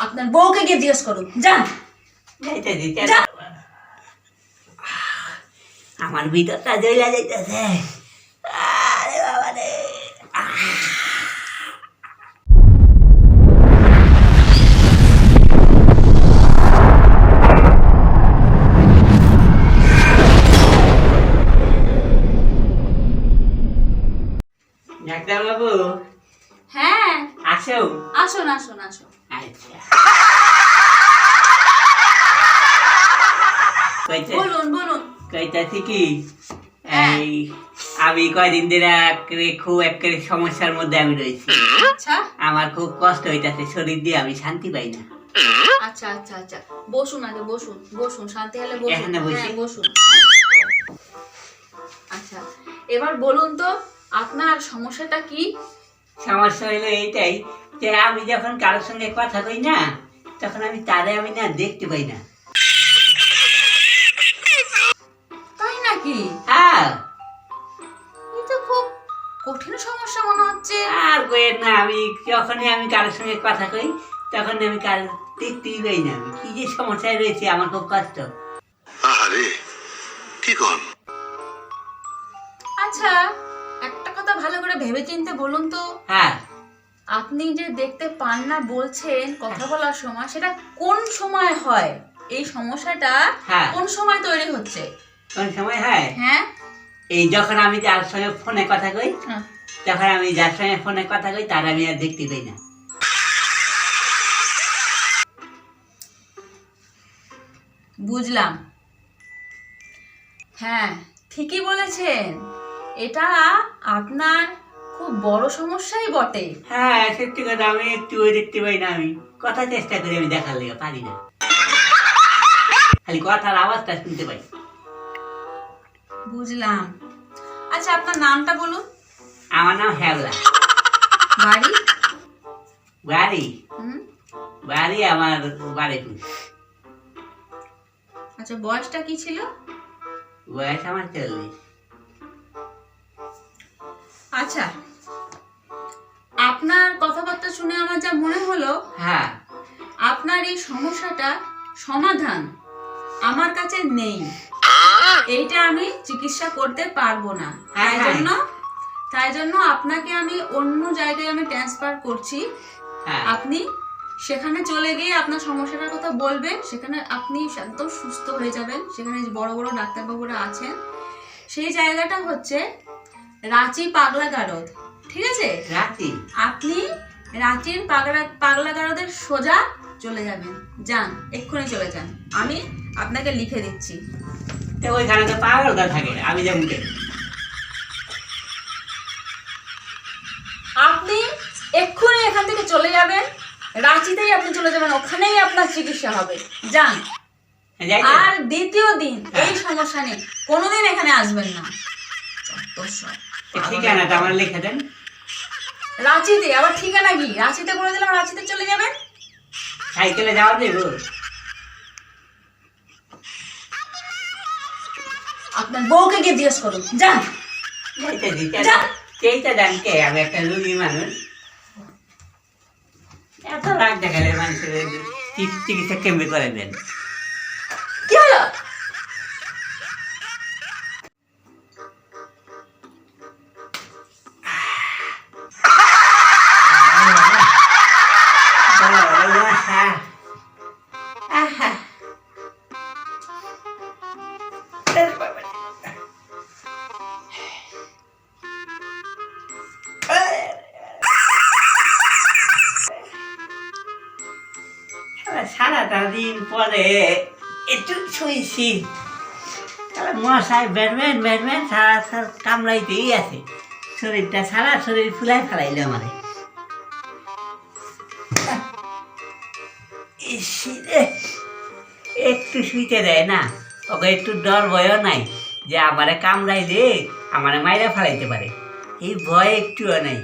আপনার বউকে গিয়ে জিজ্ঞেস করুন। যান। যাইতে দিতে আমার ভিতরটা জ্বলা যাইতেছে। আরে বাবা রে। ডাক্তার বাবু হ্যাঁ। আসো। আসুন আসুন আসুন। আচ্ছা। বলুন বলুন। কইতাছি কি? এই আমি কয়দিন ধরে খুব একেবারে সমস্যার মধ্যে আমি রয়েছি। আচ্ছা। আমার খুব কষ্ট হইতাছে শরীর দিয়ে আমি শান্তি পাই না। আচ্ছা আচ্ছা আচ্ছা। বসুন আগে বসুন বসুন শান্তি হলে বসুন। হ্যাঁ বসুন। আচ্ছা এবার বলুন তো আপনার সমস্যাটা কি? সমস্যা হইল এইটাই যে আমি যখন কারোর সঙ্গে কথা কই না তখন আমি তারে আমি না দেখতে পাই না। তাই নাকি? হ্যাঁ। এই তো খুব কঠিন সমস্যা মনে হচ্ছে। আর কইেন না আমি যখনই আমি কারোর সঙ্গে কথা কই তখন আমি কার দেখতেই পাই না আমি। কি যে সমস্যায় রয়েছে আমার খুব কষ্ট। আহারে কি কন? আচ্ছা একটা কথা ভালো করে ভেবে চিনতে বলুন তো। হ্যাঁ। আপনি যে দেখতে পান না বলছেন কথা বলার সময় সেটা কোন সময় হয়? এই সমস্যাটা হ্যাঁ। কোন সময় তৈরি হচ্ছে? কোন সময় হয়? হ্যাঁ। এই যখন আমি যার সঙ্গে ফোনে কথা কই। তখন আমি যার সঙ্গে ফোনে কথা কই তার আমি আর দেখতে পাই না। বুঝলাম। হ্যাঁ ঠিকই বলেছেন। এটা আপনার খুব বড় সমস্যাই বটে। হ্যাঁ সত্যি কথা আমি একটু দেখতে পাই না আমি। কথা চেষ্টা করি আমি দেখার লেগে পারি না। খালি কথার আওয়াজটা শুনতে পাই। বুঝলাম। আচ্ছা আপনার নামটা বলুন। আমার নাম হ্যাবলা বাড়ি? বাড়ি? হুম। বাড়ি আমার বাড়ি আচ্ছা বয়সটা কি ছিল? বয়স আমার চল্লিশ। আচ্ছা আপনার কথাবার্তা শুনে আমার যা মনে হলো হ্যাঁ। আপনার এই সমস্যাটা সমাধান আমার কাছে নেই। এইটা আমি চিকিৎসা করতে পারব না। তাই হ্যাঁ। জন্য তাই জন্য আপনাকে আমি অন্য জায়গায় আমি ট্রান্সফার করছি। হ্যাঁ। আপনি সেখানে চলে গিয়ে আপনার সমস্যাটার কথা বলবেন সেখানে আপনি একদম সুস্থ হয়ে যাবেন। সেখানে বড় বড় ডাক্তারবাবুরা আছেন সেই জায়গাটা হচ্ছে রাঁচি পাগলা গারদ। ঠিক আছে? রাতি আপনি রাঁচির পাগলা পাগলা গারদের সোজা চলে যাবেন। যান এক্ষুনি চলে যান। আমি আপনাকে লিখে দিচ্ছি। তো ওইখানে তো পাগলটা থাকে আমি যেমন আপনি এক্ষুনি এখান থেকে চলে যাবেন। রাঁচিতেই আপনি চলে যাবেন ওখানেই আপনার চিকিৎসা হবে। যান। আর দ্বিতীয় দিন এই সমস্যা নেই। কোনোদিন এখানে আসবেন না। ঠিকানাটা আমার লিখে দেন। রাঁচিতে আবার ঠিকানা কি? রাঁচিতে বলে দিলাম রাঁচিতে চলে যাবেন সাইকেলে যাওয়া দেবো আপনার বউকে গিয়ে জিজ্ঞেস করুন। যান। সেইটা জান কে? আমি একটা রুগী মানুষ। এত রাগ দেখালে মানুষের চিকিৎসা কেমনি করে দেন? সারাটা দিন পরে একটু শুয়েছি তাহলে মশাই ব্যাটম্যান ব্যাটম্যান সারা সারা কামড়াইতেই আছে। শরীরটা সারা শরীর ফুলাই ফেলাইলো আমারে। একটু শুইতে দেয় না। ওকে একটু ডর ভয়ও নাই যে আমারে কামড়াইলে আমারে মাইরা ফেলাইতে পারে। এই ভয় একটুও নেই।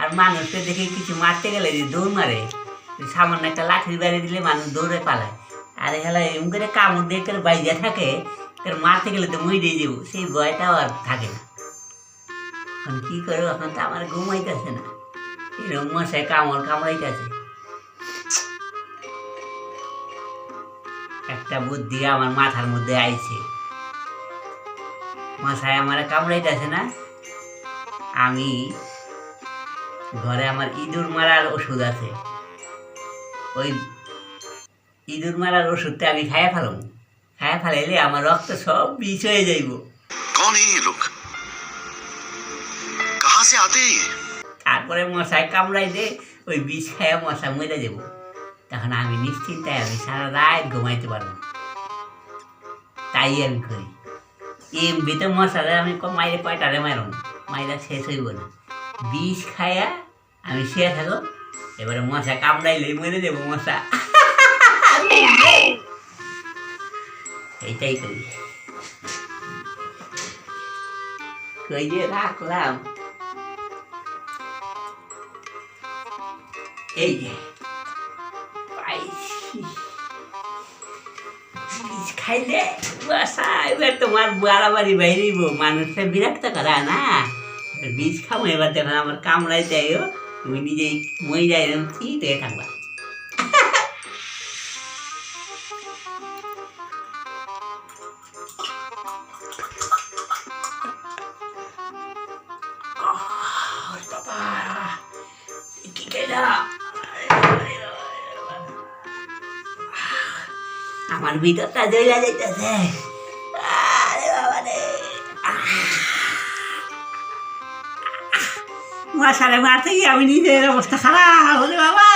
আর মানুষকে দেখে কিছু মারতে গেলে যে দৌড় মারে। সামান্য একটা লাঠির বাড়ি দিলে মানুষ দৌড়ে পালায়। আর হেলা এরকম করে কামড় দিয়ে করে বাইজা থাকে মারতে গেলে তো মই দিয়ে যাব, সেই ভয়টাও আর থাকে না। এখন কি করব, এখন তো আমার ঘুমাইতেছে না। এরকম মশাই কামড় কামড়াইতেছে। একটা বুদ্ধি আমার মাথার মধ্যে আইছে। মশাই আমার কামড়াইতেছে না। আমি ঘরে আমার ইঁদুর মারার ওষুধ আছে। ওই ইঁদুর মারার ওষুধটা আমি খায়া ফেলাম। খায়া ফেলাইলে আমার রক্ত সব বিষ হয়ে যাইব। তারপরে মশায় কামড়াই দে ওই বিষ খায়া মশা মেরে যাব তখন আমি নিশ্চিন্তায় আমি সারা রাত ঘুমাইতে পারব তাই আমি করি। এমবি তো মশারে আমি মাইরে পয়টারে মারব মাইরা শেষ হইব না। বিষ খায়া আমি শেষ থাকো এবারে মশা কামড়াইলে মরে যাব মশা এইটাই করি কই যে রাখলাম এই যে পাইছি খাইলে বাসা এবার তোমার বাড়াবাড়ি বাইরেইব মানুষটা বিরক্ত করা না বীজ খাব এবার দেখো আমার কামড়াই দেয় তুমি নিজেই মই যাই ঠিক হয়ে থাকবা আহ, বাবা কি কেনা আমার ভিতরটা জ্বলা যাইতেছে মশারে মারতে গিয়ে আমি নিজের অবস্থা খারাপ হলে বাবা।